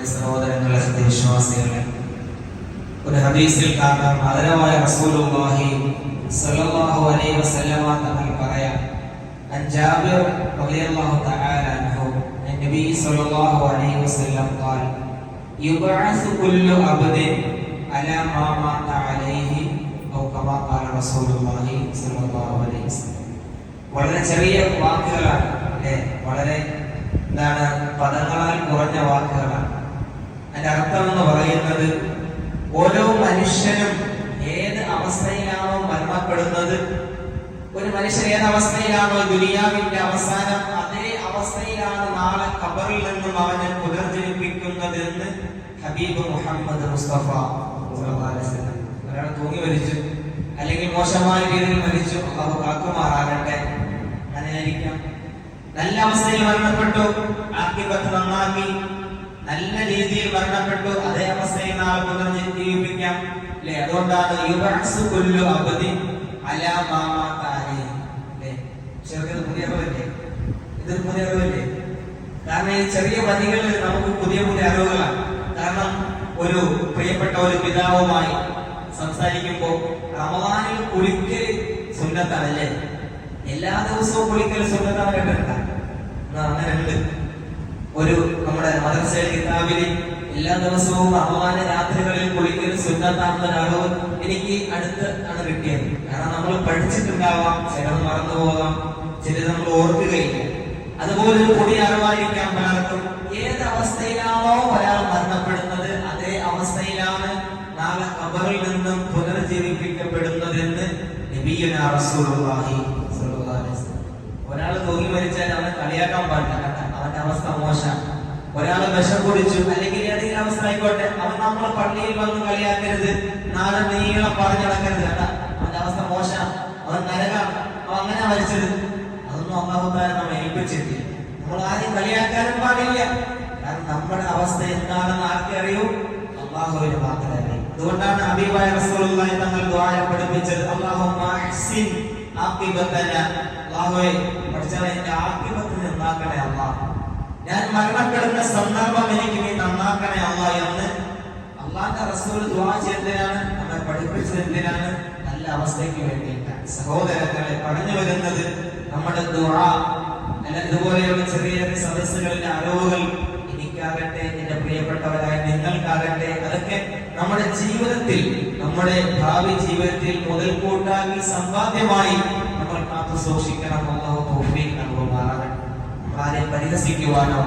എന്റെ സഹോദരങ്ങളെ സത്യവിശ്വാസികളെ ഒരു ഹദീസിൽ കാണാം ആദരവായ റസൂലുള്ളാഹി സ്വല്ലല്ലാഹു അലൈഹി വസല്ലമ തങ്ങൾ പറയാം عن جابر رضي الله تعالى عنه عن النبي صلى الله عليه وسلم قال يبعث كل عبد على ما مات عليه أو كما قال رسول الله صلى الله عليه وسلم വളരെ ചെറിയ വാക്കുകളാണ് അല്ലെ വളരെ എന്താണ് പദങ്ങളാൽ കുറഞ്ഞ വാക്കുകളാണ് അതിന്റെ അർത്ഥം എന്ന് പറയുന്നത് ഓരോ മനുഷ്യനും ഏത് അവസ്ഥയിലാണോ മരണപ്പെടുന്നത്? ഒരു മനുഷ്യൻ ഏത് അവസ്ഥയിലാണോ ദുനിയാവിന്റെ അവസാനം അതേ അവസ്ഥയിലാണ് നാളെ ഖബറിൽ നിന്നും അവനെ പുനർജനിപ്പിക്കുന്നത് എന്ന് ഹബീബ് മുഹമ്മദ് മുസ്തഫ. ഒരാൾ തൂങ്ങി മരിച്ചു. അല്ലെങ്കിൽ മോശമായ രീതിയിൽ മരിച്ചു. അവ കാക്കുമാറാകട്ടെ. അങ്ങനെയായിരിക്കാം. നല്ല അവസ്ഥയിൽ മരണപ്പെട്ടു. ആക്കിബത്ത് നന്നാക്കി. നല്ല രീതിയിൽ മരണപ്പെട്ടു. അതേ അവസ്ഥയിൽ നാളെ പുനർജീവിപ്പിക്കാം അല്ലെ? അതുകൊണ്ടാണ് യുബഅ്സു കുല്ലു അവധി അലാ അല്ലേ? ചെറുക്കന് പുതിയ അറിവല്ലേ? ഇത് പുതിയ അറിവല്ലേ? കാരണം ഈ ചെറിയ വരികളിൽ നമുക്ക് പുതിയ പുതിയ അറിവുകളാണ്. കാരണം ഒരു പ്രിയപ്പെട്ട ഒരു പിതാവുമായി സംസാരിക്കുമ്പോൾ റമദാനിൽ കുളിക്കൽ സുന്നത്താണല്ലേ എല്ലാ ദിവസവും കുളിക്കൽ സുന്നത്താണ് കേട്ടിട്ടുണ്ട എന്നാ അങ്ങനെ ഉണ്ട് ഒരു നമ്മുടെ മദർസയിൽ കിതാബിൽ എല്ലാ ദിവസവും റഹ്മാന രാത്രികളിൽ കുളിക്കുന്ന സുന്നത്താണെന്ന എനിക്ക് അടുത്ത് ആണ് കിട്ടിയത്. കാരണം നമ്മൾ പഠിച്ചിട്ടുണ്ടാവാം ചിലത് മറന്നു പോകാം ചിലത് നമ്മൾ ഓർക്കുകയില്ല. അതുപോലെ ഒരു പൊടി അറിവായിരിക്കാം പലർക്കും. ഏത് അവസ്ഥയിലാണോ ഒരാൾ മരണപ്പെടുന്നത് അതേ അവസ്ഥയിലാണ് നാളെ കബറിൽ നിന്നും പുനർജീവിപ്പിക്കപ്പെടുന്നതെന്ന് നബിയുനാ റസൂലുള്ളാഹി സ്വല്ലല്ലാഹി അലൈഹി വസല്ലം. ഒരാൾ തൂങ്ങി മരിച്ചാൽ അവനെ കളിയാക്കാൻ പാടില്ല. അവസ്ഥ മോശം. ഒരാൾ വിഷം കുടിച്ചു അല്ലെങ്കിൽ ഏതെങ്കിലും അവസ്ഥ ആയിക്കോട്ടെ അവൻ നമ്മളെ പള്ളിയിൽ വന്ന് കളിയാക്കരുത്. നാളെ നീളം പറഞ്ഞു നടക്കരുത് കേട്ടാ. അവന്റെ അവസ്ഥ മോശം. അവൻ നരകാണ് അവൻ അങ്ങനെ മരിച്ചത്. അതൊന്നും അള്ളാഹുദാരൻ നമ്മൾ ഏൽപ്പിച്ചിട്ടില്ല. നമ്മൾ ആരെയും കളിയാക്കാനും പാടില്ല. കാരണം നമ്മുടെ അവസ്ഥ എന്താണെന്ന് ആർക്കെ അറിയൂ. അള്ളാഹുവിന് മാത്രമേ അറിയൂ. അതുകൊണ്ടാണ് അബീബായ റസൂലുള്ളാഹി തങ്ങൾ ദുആയ പഠിപ്പിച്ചത് അല്ലാഹുമ്മ അഹ്സിൻ ആഖിബത്തന അല്ലാഹുവേ പഠിച്ചാൽ എന്റെ ആഖിബത്ത് നന്നാക്കണേ അല്ലാഹ് ഞാൻ മരണപ്പെടുന്ന സന്ദർഭം എനിക്ക് നീ നന്നാക്കണേ അല്ല എന്ന്. അള്ളാന്റെ റസൂൽ ദുആ ചെയ്തതിനാണ് നമ്മെ പഠിപ്പിച്ചത് എന്തിനാണ് നല്ല അവസ്ഥയ്ക്ക് വേണ്ടിയിട്ടാണ് സഹോദരങ്ങളെ പറഞ്ഞു വരുന്നത് നമ്മുടെ ദുആ അല്ല ഇതുപോലെയുള്ള ചെറിയ ചെറിയ സദസ്സുകളിലെ അറിവുകൾ എനിക്കാകട്ടെ എന്റെ പ്രിയപ്പെട്ടവരായ നിങ്ങൾക്കാകട്ടെ അതൊക്കെ നമ്മുടെ ജീവിതത്തിൽ നമ്മുടെ ഭാവി ജീവിതത്തിൽ മുതൽക്കൂട്ടാക്കി സമ്പാദ്യമായി നമ്മൾ കാത്തു സൂക്ഷിക്കണം അള്ളാഹു തൗഫീഖ് നൽകുമാറാകട്ടെ. ആരെയും പരിഹസിക്കുവാനോ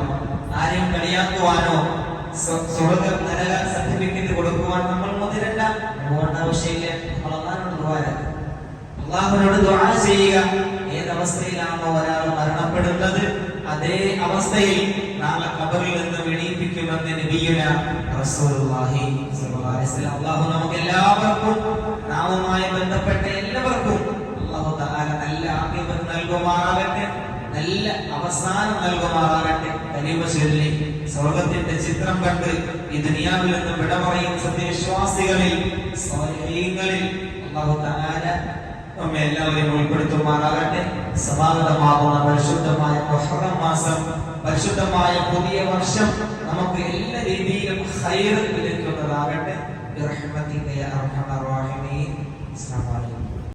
ആരെയും കളിയാക്കുവാനോ സ്വ- സ്വർഗ നരക സർട്ടിഫിക്കറ്റ് കൊടുക്കുവാൻ നമ്മൾ മുതിരണ്ട അതുകൊണ്ട് ആവശ്യമില്ല. നമ്മൾ അള്ളാഹിനോട് ദുആ ചെയ്യുക. ഒരാൾ മരണപ്പെടുന്നത്? അതേ അവസ്ഥയിൽ നാളെ കബറിൽ നിന്ന് നബിയുന നമുക്ക് എല്ലാവർക്കും ബന്ധപ്പെട്ട എല്ലാവർക്കും നല്ല നൽകുമാറാകട്ടെ. നല്ല അവസാനം നൽകുമാറാകട്ടെ. ചൊല്ലി സ്വർഗത്തിന്റെ ചിത്രം കണ്ട് ഈ ദുനിയാവിൽ നിന്ന് വിട പറയും സത്യവിശ്വാസികളിൽ സ്വാലിഹീങ്ങളിൽ അള്ളാഹു തആല നമ്മെ എല്ലാവരെയും ഉൾപ്പെടുത്തുമാറാകട്ടെ. സമാഗതമാകുന്ന പരിശുദ്ധമായ മുഹറം മാസം പരിശുദ്ധമായ പുതിയ വർഷം നമുക്ക് എല്ലാ രീതിയിലും ഹൈർ ലഭിക്കുന്നതാകട്ടെ. ബിറഹ്മതിക യാ